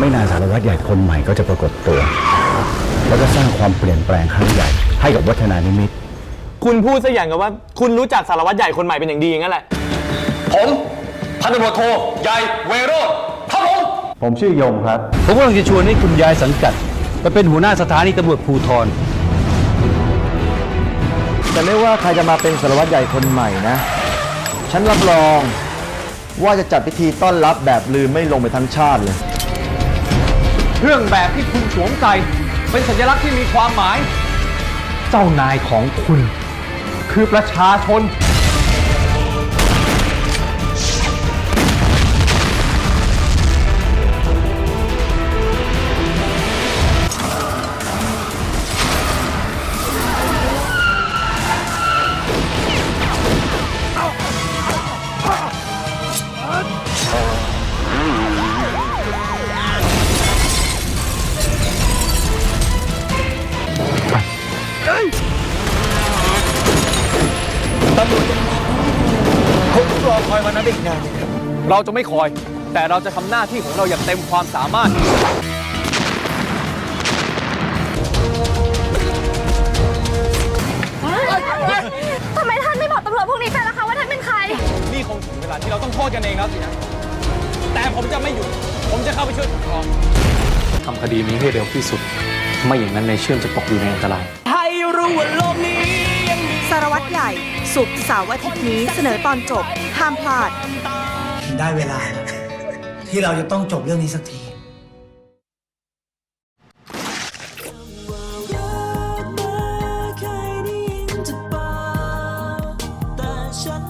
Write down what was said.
ไม่นานสารวัตรใหญ่คนใหม่ก็จะปรากฏตัว แล้วก็สร้างความเปลี่ยนแปลงครั้งใหญ่ให้กับวัฒนานิมิตคุณพูดซะอย่างกับว่า คุณรู้จักสารวัตรใหญ่คนใหม่เป็นอย่างดีอย่างนั้นแหละ ผมพันตำรวจโทใหญ่เวโรธครับผมผมชื่อยงครับ ผมกำลังจะชวนให้คุณยายสังกัดไปเป็นหัวหน้าสถานีตำรวจภูธรแต่ไม่ว่าใครจะมาเป็นสารวัตรใหญ่คนใหม่นะ ฉันรับรอง ว่าจะจัดพิธีต้อนรับแบบลืมไม่ลงไปทั้งชาติเลย เครื่องแบบที่คุณสวมใส่เป็นสัญลักษณ์ที่มีความหมาย เจ้านายของคุณ คือประชาชน คอยวันนั้นอีกนานเราจะไม่คอย แต่เราจะทำหน้าที่ของเราอย่างเต็มความสามารถ ทำไมท่านไม่บอกตำรวจพวกนี้ไปล่ะคะว่าท่านเป็นใคร นี่คงถึงเวลาที่เราต้องโทษกันเองแล้วสินะ แต่ผมจะไม่หยุด ผมจะเข้าไปช่วยปกครองทำคดีนี้ให้เร็วที่สุด ไม่อย่างนั้นในเชื่อมจะตกอยู่ในอันตรายสารวัตรใหญ่ สุกร์เสาร์อาทิตย์นี้เสนอตอนจบ ห้ามพลาด ได้เวลาแล้วที่เราจะต้องจบเรื่องนี้สักทีแต่ฉันไม่เคยรู้สึก